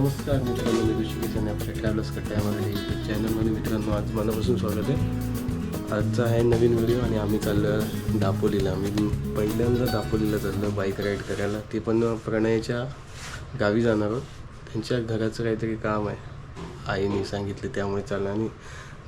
नमस्कार मित्रांनो मी ऋषिकेश आणि आपल्या ट्रॅव्हलर्स कट्ट्यामध्ये यूट्यूब चॅनलमध्ये मित्रांनो आज मनापासून स्वागत आहे. आजचा आहे नवीन व्हिडिओ आणि आम्ही चाललो दापोलीला. मी पहिल्यांदा दापोलीला चाललो बाईक राईड करायला. ते पण प्रणयच्या गावी जाणार आहोत. त्यांच्या घराचं काहीतरी काम आहे. आईने सांगितले त्यामुळे चाललं. आणि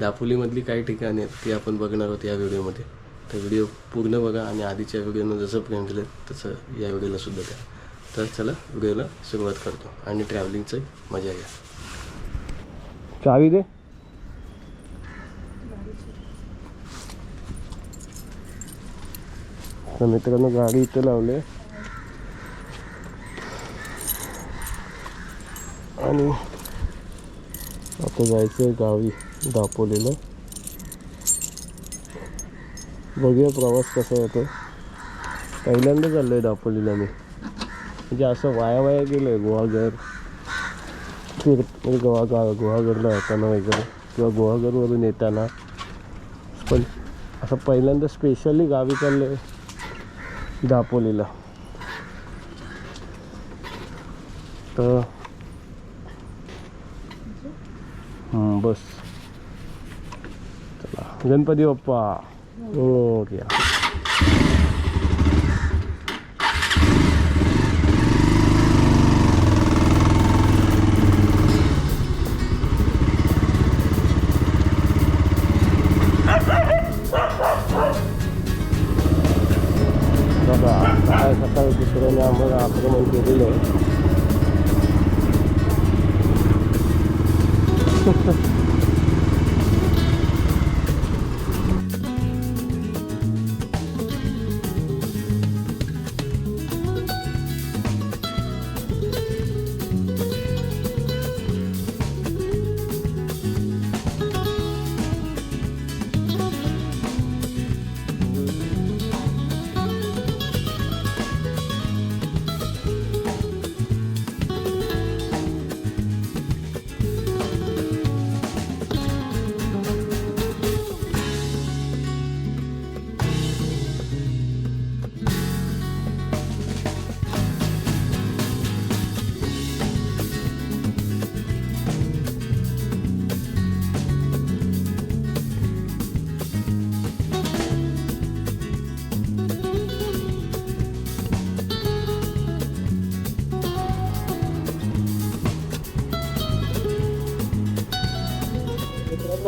दापोलीमधली काही ठिकाणे आहेत ती आपण बघणार आहोत या व्हिडिओमध्ये तर व्हिडिओ पूर्ण बघा आणि आधीच्या व्हिडिओनं जसं प्रेम दिलं तसं या व्हिडिओला सुद्धा द्या. तर चला व्हिडिओला सुरुवात करतो. आणि ट्रॅव्हलिंगचं मजा घ्या. चावी दे. तर मित्रांनो गाडी इथे लावले आणि आता जायचं आहे गावी दापोलीला. बघूया प्रवास कसा येतो पहिल्यांदा चाललो आहे दापोलीला मी. म्हणजे असं वाया वाया गेलं आहे गुहागर. फिर म्हणजे गोवा गा गुहागरला जाताना वगैरे किंवा गुहागरवरून येताना. पण असं पहिल्यांदा स्पेशली गावी चाललं आहे दापोलीला. तर बस. चला. गणपती बाप्पा. हो, हो, ओके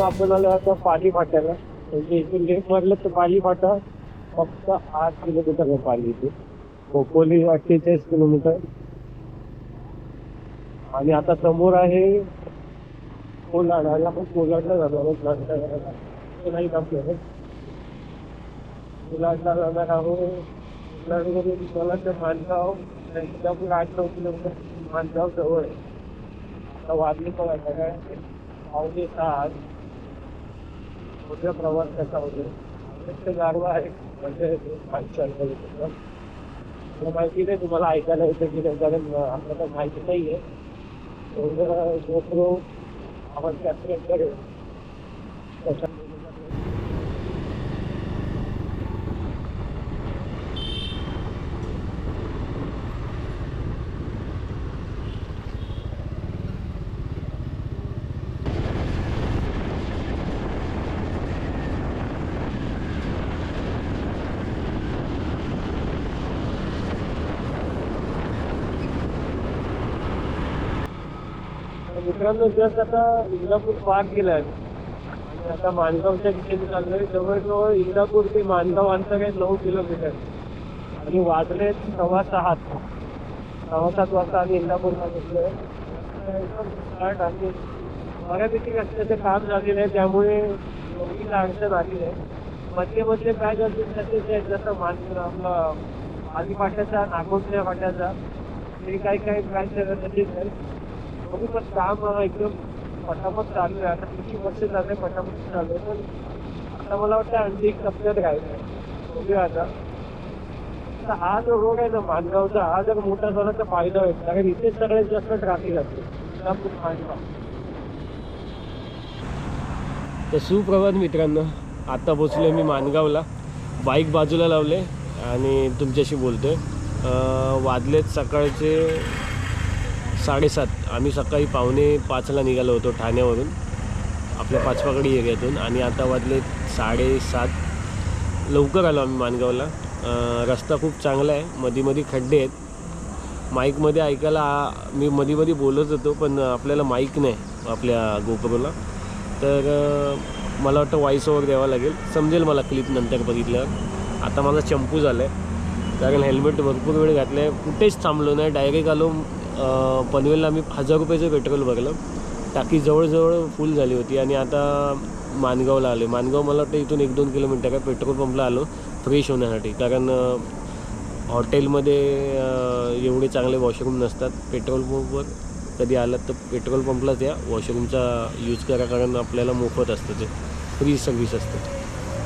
तो आपण आलो आता पाली फाट्याला म्हणजे इथून लेफ्ट मारलं तर पाली फाटा फक्त आठ किलोमीटर आहे पाली इथे खोपोली अठ्ठेचाळीस किलोमीटर. आणि आता समोर आहे कोलाडाला. पण कोलाडला जाणार आहोत. नाही आपल्याला कोलाडला जाणार आहोत. कोलाडवरून मला माणगाव आठ नऊ किलोमीटर मानगाव जवळ आहे. आता वाजले पण आता काय पावणे सहा. उद्या प्रवास कसा होतो? इतकं आहे. म्हणजे माणसाला मला माहिती नाही तुम्हाला ऐकायला येतं की नाही कारण आपल्याला माहिती नाही आहे तेवढं गोप्रो आपण कॅप्चर करेल तशा मित्रांनो जस्ट आता इंदापूर पार केलाय. आणि आता माणगावच्या ठिकाणी चाललोय. जवळजवळ इंदापूर ते माणगाव अंतर आहे नऊ किलोमीटर. आणि वाजले सव्वा सहा. सव्वा सात वाजता आम्ही इंदापूरला घेतलोय एकदम स्टार्ट आणि बऱ्यापैकी रस्त्याचं काम झालेलं आहे. त्यामुळे एवढी अडचण आलेली आहे मधले मधले काय करतील तसेच आहेत जसं मान आपला आली फाट्याचा नागोटल्या फाट्याचा ते काही काही काय आहेत आहे पण काम एकदम पटापट चालू आहे. आता किती वर्ष झाले पटापट चालू आहे. पण आता मला वाटतं आणखी एक टप्प्यात राहिलं आहे बघूया आता. तर हा जो रोड आहे ना मानगावचा हा जर मोठा झाला तर फायदा होईल. कारण इथेच सगळ्यात जास्त ट्रॅफिक असते. तर सुप्रभात मित्रांनो आता पोचलो मी माणगावला. बाईक बाजूला लावले आणि तुमच्याशी बोलतोय. वाजलेत सकाळचे साडेसात. आम्ही सकाळी पावणे पाचला निघालो होतो ठाण्यावरून आपल्या पाचपाकडी एरियातून. आणि आता वाजले साडेसात. लवकर आलो आम्ही माणगावला. रस्ता खूप चांगला आहे. मधी मधी खड्डे आहेत. माईकमध्ये ऐकायला मी मधी मधी बोलत होतो पण आपल्याला माईक नाही आपल्या गोप्रोला तर मला वाटतं वॉईस ओवर द्यावा लागेल. समजेल मला क्लिप नंतर बघितल्यावर. आता माझा चंपू झाला आहे कारण हेल्मेट भरपूर वेळ घातलं आहे कुठेच थांबलो नाही. डायरेक्ट आलो पनवेलला मी हजार रुपयाचं पेट्रोल भरलं. टाकी जवळजवळ फुल झाली होती आणि आता मानगावला आले मानगाव मला वाटतं इथून एक दोन किलोमीटर आहे. पेट्रोल पंपला आलो फ्रेश होण्यासाठी. कारण हॉटेलमध्ये एवढे चांगले वॉशरूम नसतात. पेट्रोल पंपवर कधी आलात तर पेट्रोल पंपलाच या. वॉशरूमचा यूज करा कारण आपल्याला मोफत असतं ते. फ्री सर्व्हिस असते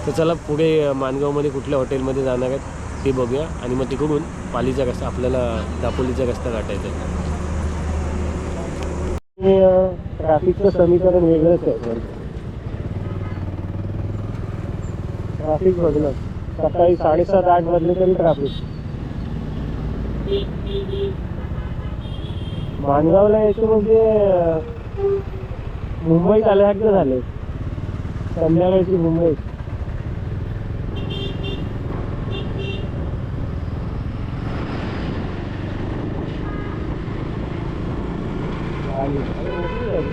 तर चला पुढे मानगावमध्ये कुठल्या हॉटेलमध्ये जाणार आहेत ते बघूया. आणि मग तिकडून पालीचा रस्ता आपल्याला दापोलीचा रस्ता गाठायचा आहे. ट्रॅफिकचं समीकरण वेगळंच आहे. ट्रॅफिक बघलं सकाळी साडेसात आठ वाजले तरी ट्रॅफिक माणगावला यायचं म्हणजे मुंबईत आल्यासारखं झाले संध्याकाळची मुंबई आणि मोकळी झाली.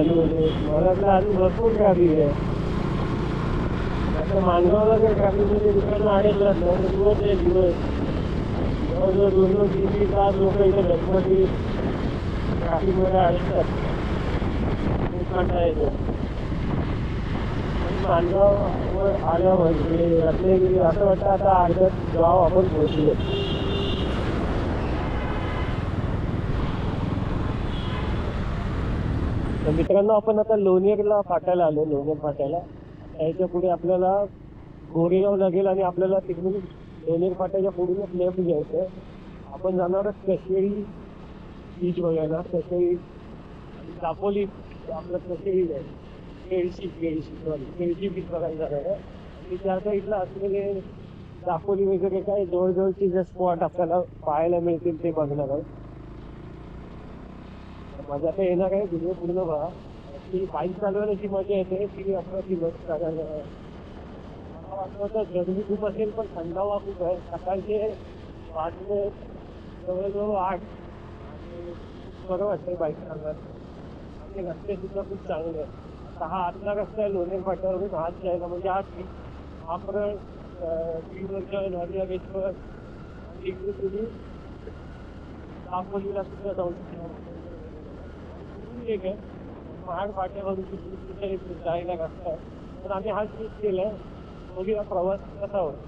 मोकळी झाली म्हणजे अजून भरपूर ट्रॅफिक आहे. आता मानगावला जर ट्रॅफिकमध्ये दुकानं तर दिवस आहे दिवस. जवळजवळ दोन दोन तीन तीन तास लोक इथे ट्रॅफिकमध्ये अडकतात खूप कंटाळा येतो आल्यावर म्हणजे रत्नागिरी असं वाटतं आता अर्ध्यात गाव आपण पोहोचलो. तर मित्रांनो आपण आता लोणेरला फाटायला आलो लोणेर फाट्याला. त्याच्या पुढे आपल्याला गोरेगाव लागेल आणि आपल्याला तिकडून लोणेर फाट्याच्या पुढूनच लेफ्ट घ्यायचं आपण जाणार कश्मीरी कशेरी बीच बघायला. कशेरी दापोली आपलं कशेरी आहे. केळशी केळशी सॉरी केळशी बीच बघायला जाणार आहे. आणि त्या साईडला असलेले दापोली वगैरे काय जवळजवळचे जे स्पॉट आपल्याला पाहायला मिळतील ते बघणार आहोत. मजा तर येणार आहे व्हिडिओ पूर्ण बघा. ती बाईक चालवण्याची मजा येते ती आपलं ती बस चालवायला मला वाटतं होतं खूप असेल पण थंडावा खूप आहे. सकाळचे वाजले जवळजवळ आठ. आणि बरं वाटतंय बाईक चालवायला. आणि रस्ते सुद्धा खूप चांगले आहेत. आता हा आतला रस्ता आहे लोणेर फाट्यावरून हात जायला म्हणजे हा ती आपण श्रीवर्च्या नॉर्या बेसवर आणि इकडे तुम्ही दापोलीला सुद्धा जाऊ शकता. ठीक आहे महाग फाट्यावरून तिकडे कुठे जायला रस्ता पण आम्ही हा चूज केलाय. बघूया प्रवास कसा होतो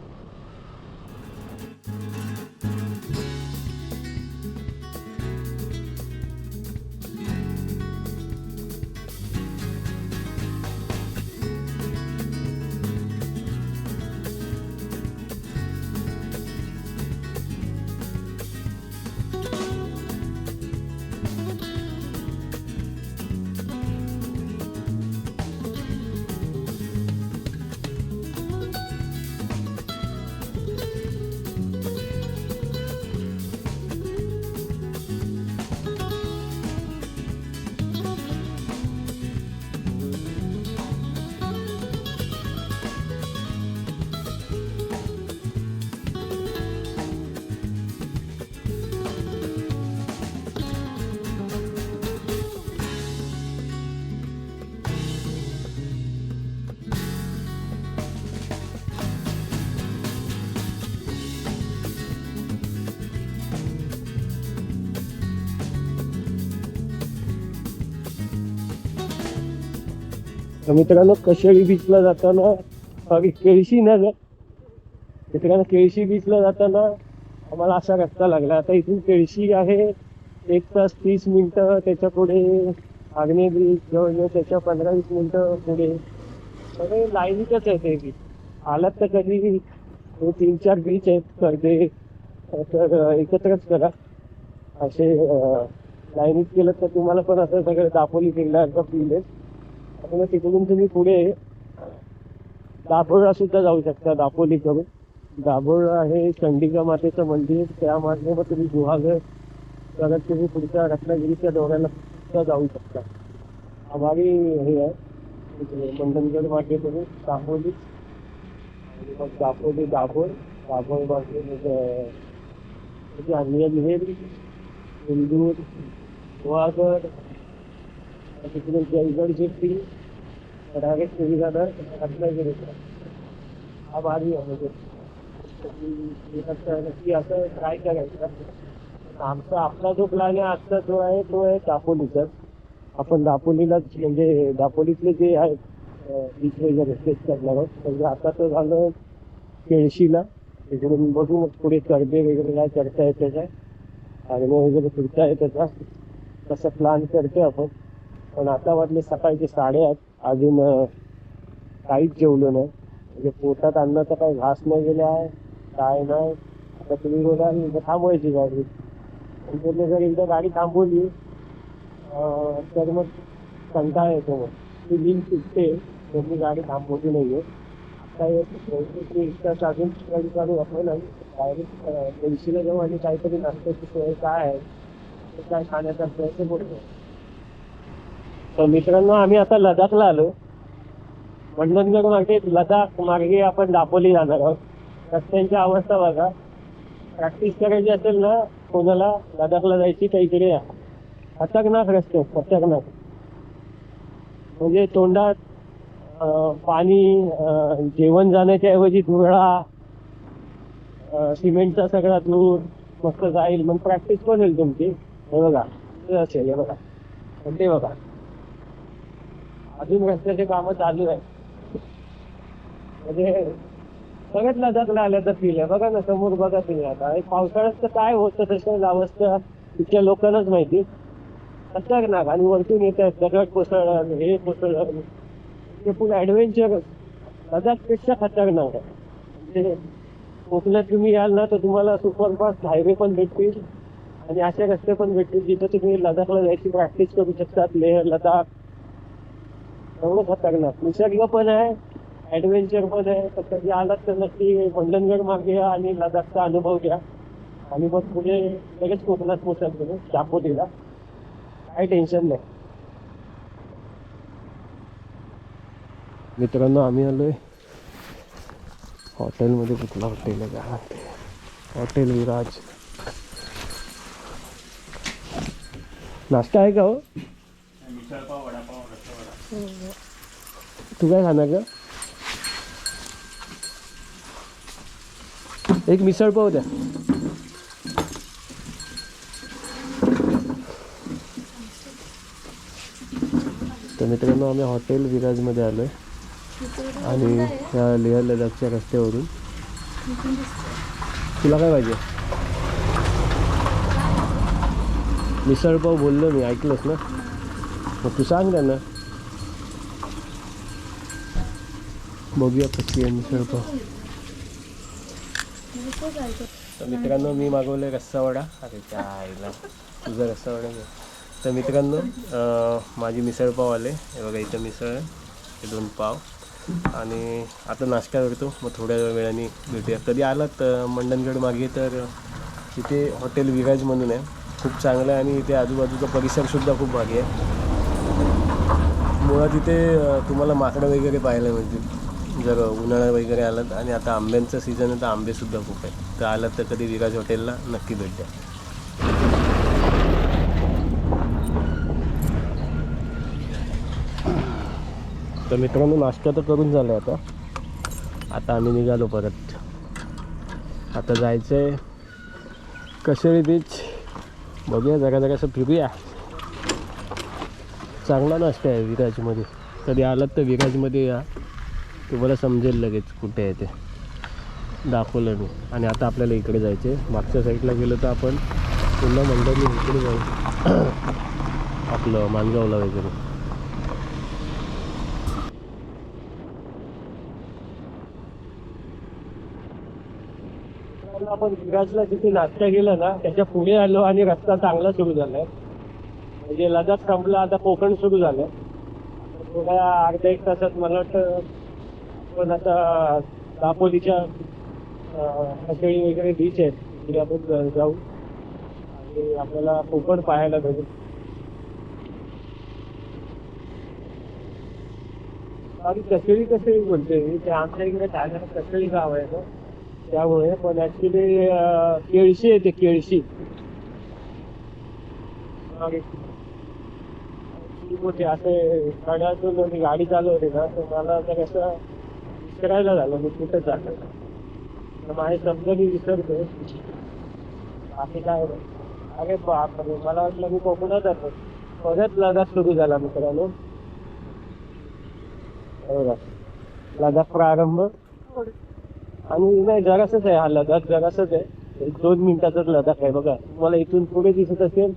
तर मित्रांनो कशेळी बीचला जाताना सॉरी केळशी ना ग. मित्रांनो केळशी बीचला जाताना आम्हाला असा रस्ता लागला. आता इथून केळशी आहे. एक तास तीस मिनटं त्याच्या पुढे. आग्नेय बीच जवळजवळ त्याच्या पंधरा वीस मिनटं पुढे. सगळे लाईनीतच आहे ते बीच आलात तर कधी तीन चार बीच आहेत. कर्दे तर एकत्रच करा. असे लाईनीत केलं तर तुम्हाला पण असं सगळं दापोली फिरल्यासारखं फील आहे. त्यामुळे तिकडून तुम्ही पुढे दाभोळा सुद्धा जाऊ शकता दापोली करून. दाभोळ आहे चंडिका मातेचं मंदिर त्या मार्गे मग तुम्ही गुहागर परत तुम्ही पुढच्या रत्नागिरीच्या दौऱ्याला सुद्धा जाऊ शकता. आभारी हे आहे. इथे मंडनगड मागे करून दापोली आणि मग दापोली दाभोळ दाभोळ मागे मग हिंदूर म्हणजे गुहागर तिकडे जयगड जेट्टी डायरेक्ट सुविधा रत्नागिरीचा हा भारी आहे म्हणजे. नक्की असं ट्राय करायचं. आमचा आपला जो प्लॅन आहे आजचा जो आहे तो आहे दापोलीचा. आपण दापोलीलाच म्हणजे दापोलीतले जे आहेत बीच वगैरे तेच करणार आहोत म्हणजे आता तर झालं केळशीला. तिकडून बघू मग पुढे करबे वगैरे काय करता येते काय. आणि मग वगैरे फिरता येतं का? तसं प्लॅन करतोय आपण. पण आता वाटले सकाळचे साडेआठ अजून काहीच जेवलो नाही. म्हणजे पोटात अन्नाचा काही घास नाही गेला आहे काय नाही. आता तुम्ही बोला थांबवायची गाडी. बोलले जर एकदा गाडी थांबवली. तर मग कंटाळा येतो मग. ती लिंक सुटते तर मी गाडी थांबवली नाहीये. आता अजून गाडी चालू आपण डायरेक्ट पेन्शिला जाऊ आणि काहीतरी नाश्त्याची सोय काय आहे? काय खाण्याचा प्रयत्न करतो तर मित्रांनो आम्ही आता लडाखला आलो. मंडनगड मार्गे लडाख मार्गे आपण दापोली जाणार आहोत. रस्त्यांची अवस्था बघा. प्रॅक्टिस करायची असेल ना कोणाला लडाखला जायची काहीतरी या खतरनाक रस्ते खतरनाक. म्हणजे तोंडात पाणी जेवण जाण्याच्या ऐवजी धुरळा सिमेंटचा सगळा धूळ मस्त जाईल. मग प्रॅक्टिस पण होईल तुमची. हे बघा. असेल हे बघा. ते बघा. अजून रस्त्याचे कामं चालू आहे म्हणजे सगळ्यात आल्या तर फील आहे बघा ना समोर बघा तुम्ही आता. एक पावसाळ्यात तर काय होतं तसं अवस्था तिथल्या लोकांनाच माहिती. खतरनाक आणि वरतून येत आहेत दगड कोसळलं हे कोसळलं ते पुढे ऍडव्हेंचर लडाखपेक्षा खतरनाक आहे. म्हणजे कोकणात तुम्ही याल ना तर तुम्हाला सुपरफास्ट हायवे पण भेटतील. आणि असे रस्ते पण भेटतील जिथे तुम्ही लडाखला जायची प्रॅक्टिस करू शकतात. लेह लडाख एवढं खतरनाक निसर्ग पण आहे ऍडव्हेंचर पण आहे तर कधी आलात तर नक्की मंडनगड मागे आणि लडाखचा अनुभव घ्या. आणि मग पुढे लगेच कोकणात पोचाल तुम्ही दापोलीला. काही टेन्शन नाही. मित्रांनो आम्ही आलोय. हॉटेलमध्ये कुठला हॉटेल आहे? का हॉटेल विराज. नाश्ता आहे का हो? तू काय खाणार का एक मिसळ पाव द्या. तर मित्रांनो आम्ही हॉटेल विराजमध्ये आलो आहे आणि या लेह लडाखच्या रस्त्यावरून. तुला काय पाहिजे? मिसळपाव बोललो मी ऐकलंस ना? मग तू सांग त्यांना. बघूया कशी आहे मिसळ तर मित्रांनो मी मागवलं रस्सा वडा अरे त्या आईला तुझा रस्सा वडा तर मित्रांनो माझी मिसळपाव आले. हे बघा इथं मिसळ आहे. हे दोन पाव. आणि आता नाश्ता करतो. मग थोड्या वेळाने भेटूया. कधी आलात तर मंडनगड मागे तर तिथे हॉटेल विराज म्हणून आहे. खूप चांगलं आहे आणि इथे आजूबाजूचा परिसरसुद्धा खूप भारी आहे. मुळात इथे तुम्हाला माकडं वगैरे पाहायला मिळतील. जर उन्हाळा वगैरे आलात आणि आता आंब्यांचं सीझन आहे तर आंबेसुद्धा खूप आहेत. तर आलात तर कधी विराज हॉटेलला? नक्की भेट द्या. तर मित्रांनो नाश्ता तर करून झाला आता. आता आम्ही निघालो परत. आता जायचं आहे कशेरी बीच बघूया जरा असं फिरूया. चांगला नाश्ता आहे विराजमध्ये. कधी आलात तर विराजमध्ये या. तुम्हाला समजेल लगेच कुठे आहे ते. दाखवलं मी. आणि आता आपल्याला इकडे जायचे मागच्या साईडला गेलो तर आपण पुन्हा मंडळी इकडे जाऊ. आपलं मानगावला वगैरे. आपण विराजला जिथे नाश्ता गेला ना त्याच्या पुढे आलो आणि रस्ता चांगला सुरू झालाय. म्हणजे लडाख संपला आता कोकण सुरू झालं थोड्या अर्ध्या एक तासात मला वाटतं पण आता दापोलीच्या कशेळी वगैरे बीच आहेत तिकडे आपण जाऊ आणि आपल्याला कोकण पाहायला भेटेल. आणि कसळी कसळी बोलते ते आमच्या इकडे ठाण्याला कसळी गाव आहे ना त्यामुळे पण ऍक्च्युली केळशी आहे ते केळशी. मोठे असे ठाण्यातून मी गाडी चालवते ना तर मला आता कसं विसरायला झालं मी कुठं जाणार? तर माझे शब्द मी विसरतो. बाकी काय अरे बापरे मला वाटलं मी कोकणात आहे परत लडाख सुरू झाला मित्रांनो. हे लडाख प्रारंभ. आणि नाही जरासच आहे हा लडाख जरासच आहे. एक दोन मिनिटाचाच लडाख आहे बघा. तुम्हाला इथून पुढे दिसत असेल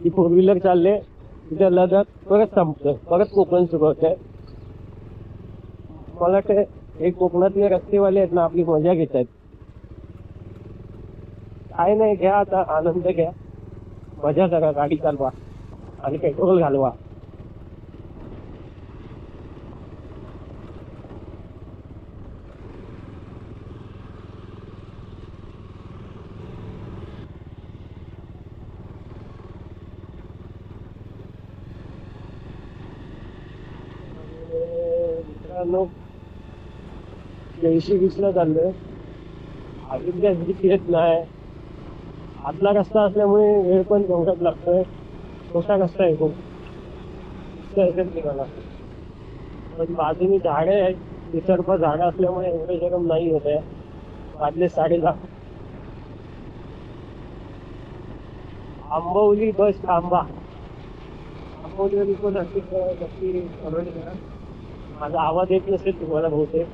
की फोर व्हीलर चालले तिथे लडाख परत संपतं परत कोकण सुरू आहे मला वाटतं हे कोकणातले रस्तेवाले आहेत ना आपली मजा घेत आहेत. काय नाही घ्या आता आनंद घ्या. मजा करा गाडी चालवा आणि पेट्रोल घालवा. मित्रांनो ऐंशी वीसला चाललोय अजून काय बीच येत नाही. आतला रस्ता असल्यामुळे वेळ पण तेवढाच लागतोय. छोटा रस्ता आहे खूप दिसतं असेल तुम्हाला पण बाजूनी झाडे आहेत. निसर्ग झाडं असल्यामुळे एवढे गरम नाही होत आहे. वाजले साडे दहा आंबवली बस थांबा. आंबवलीवरून पण नक्की नक्की माझा आवाज येत नसेल तुम्हाला बहुतेक.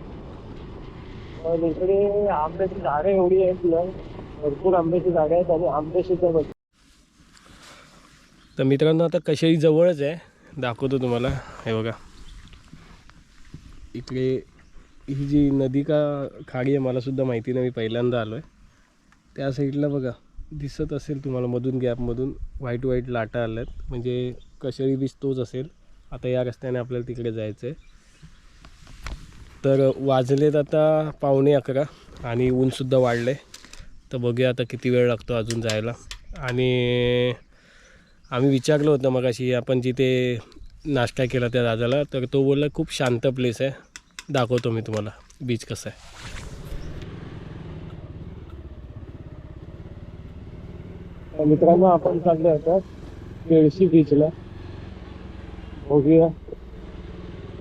पण इकडे आंब्याची झाडे एवढी आहेत ना भरपूर आंब्याची झाडे आहेत आणि आंबे सुद्धा बघ. तर मित्रांनो आता कशेरी जवळच आहे. दाखवतो तुम्हाला. हे बघा. इकडे ही जी नदी का खाडी आहे मला सुद्धा माहिती नाही. मी पहिल्यांदा आलो आहे त्या साईडला बघा दिसत असेल तुम्हाला मधून गॅपमधून व्हाईट व्हाईट लाटा आल्या आहेत म्हणजे कशेरी बीच तोच असेल. आता या रस्त्याने आपल्याला तिकडे जायचं आहे तर वाजलेत आता पावणे अकरा आणि ऊनसुद्धा वाढलं आहे तर बघूया आता किती वेळ लागतो अजून जायला. आणि आम्ही विचारलं होतं मग अशी आपण जिथे नाश्ता केला त्या दादाला तर तो बोलला खूप शांत प्लेस आहे. दाखवतो मी तुम्हाला. बीच कसं आहे. मित्रांनो आपण चालले होतो केळशी बीचला बघूया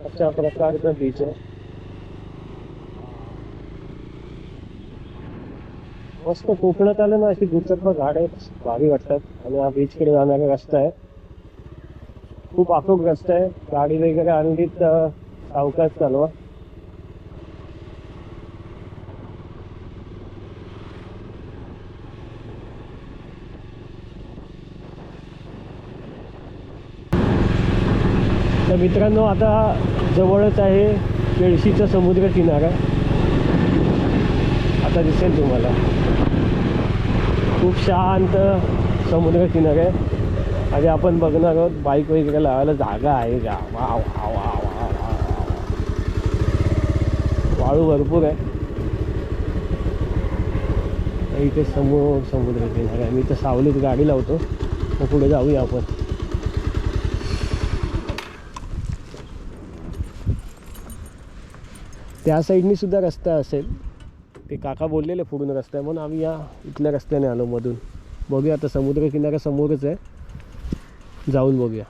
अशा प्रकारचा बीच आहे. मस्त कोकणात आलं ना अशी दुचर्फ झाड आहेत भारी वाटतात. आणि हा बीचकडे जाणारा रस्ता आहे. खूप आखूक रस्ता आहे. गाडी वगैरे आणली तर सावकाश चालवा. तर मित्रांनो आता जवळच आहे केळशीचा समुद्र किनारा. रस्ता दिसेल तुम्हाला. खूप शांत समुद्र किनारा आहे आणि आपण बघणार आहोत बाईक वगैरे लावायला जागा आहे का? वा वा वा वा वा वाळू भरपूर आहे. इथे समोर समुद्रकिनारा आहे. मी तर सावलीत गाडी लावतो मग पुढे जाऊया आपण. त्या साईडनी सुद्धा रस्ता असेल. ते काका बोललेले पुढून रस्ता आहे म्हणून आम्ही या इथल्या रस्त्याने आलो मधून. बघूया आता समुद्र समोरच आहे. जाऊन बघूया.